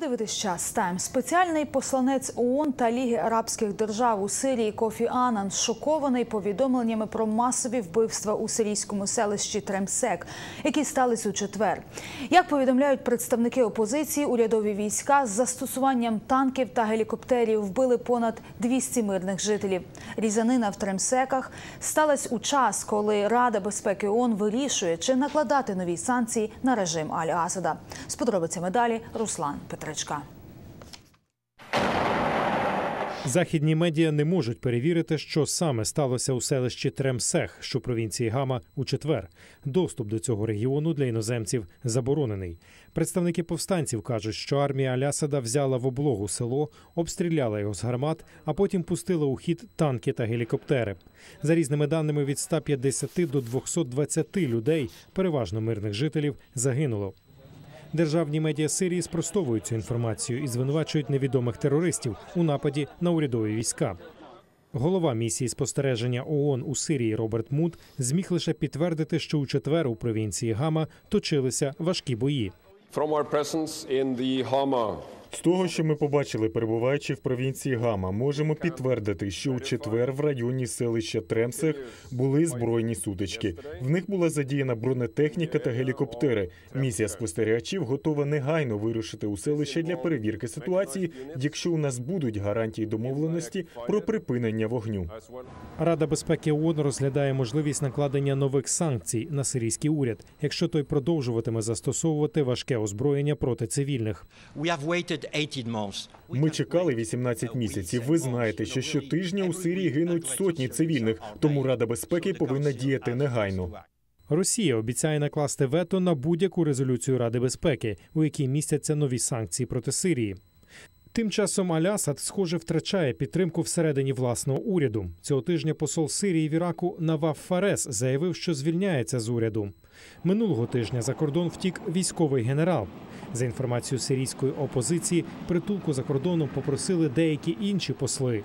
Ви дивитесь час Тайм. Спеціальний посланець ООН та Ліги Арабських Держав у Сирії Кофі Анан шокований повідомленнями про масові вбивства у сирійському селищі Тремсек, які стались у четвер. Як повідомляють представники опозиції, урядові війська з застосуванням танків та гелікоптерів вбили понад 200 мирних жителів. Різанина в Тремсеках сталася у час, коли Рада безпеки ООН вирішує, чи накладати нові санкції на режим Аль-Асада. З подробицями далі Руслан Петричка. Західні медіа не можуть перевірити, що саме сталося у селищі Тремсех, що провінції Гама у четвер. Доступ до цього регіону для іноземців заборонений. Представники повстанців кажуть, що армія Алясада взяла в облогу село, обстріляла його з гармат, а потім пустила у хід танки та гелікоптери. За різними даними, від 150 до 220 людей, переважно мирних жителів, загинуло. Державні медіа Сирії спростовують цю інформацію і звинувачують невідомих терористів у нападі на урядові війська. Голова місії спостереження ООН у Сирії Роберт Муд зміг лише підтвердити, що у четвер у провінції Гама точилися важкі бої. From our presence З того, що ми побачили, перебуваючи в провінції Гама, можемо підтвердити, що у четвер в районі селища Тремсех були збройні сутички. В них була задіяна бронетехніка та гелікоптери. Місія спостерігачів готова негайно вирушити у селище для перевірки ситуації, якщо у нас будуть гарантії домовленості про припинення вогню. Рада безпеки ООН розглядає можливість накладення нових санкцій на сирійський уряд, якщо той продовжуватиме застосовувати важке озброєння проти цивільних. We have waited 18 months. Ми чекали 18 місяців. Ви знаєте, що щотижня у Сирії гинуть сотні цивільних, тому Рада безпеки повинна діяти негайно. Росія обіцяє накласти вето на будь-яку резолюцію Ради безпеки, у якій містяться нові санкції проти Сирії. Тим часом Алясад, схоже, втрачає підтримку всередині власного уряду. Цього тижня посол Сирії в Іраку Наваф Фарес заявив, що звільняється з уряду. Минулого тижня за кордон втік військовий генерал. За інформацією сирійської опозиції, притулку за кордоном попросили деякі інші посли.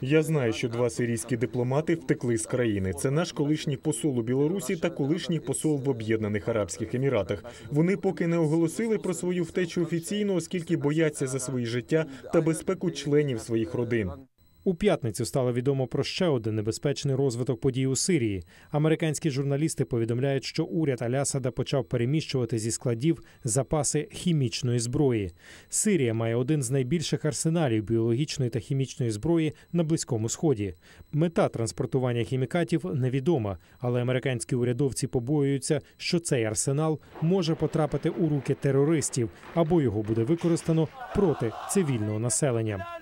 Я знаю, що два сирійські дипломати втекли з країни. Це наш колишній посол у Білорусі та колишній посол в Об'єднаних Арабських Еміратах. Вони поки не оголосили про свою втечу офіційно, оскільки бояться за свої життя та безпеку членів своїх родин. У п'ятницю стало відомо про ще один небезпечний розвиток подій у Сирії. Американські журналісти повідомляють, що уряд Алясада почав переміщувати зі складів запаси хімічної зброї. Сирія має один з найбільших арсеналів біологічної та хімічної зброї на близькому сході. Мета транспортування хімікатів невідома, але американські урядовці побоюються, що цей арсенал може потрапити у руки терористів або його буде використано проти цивільного населення.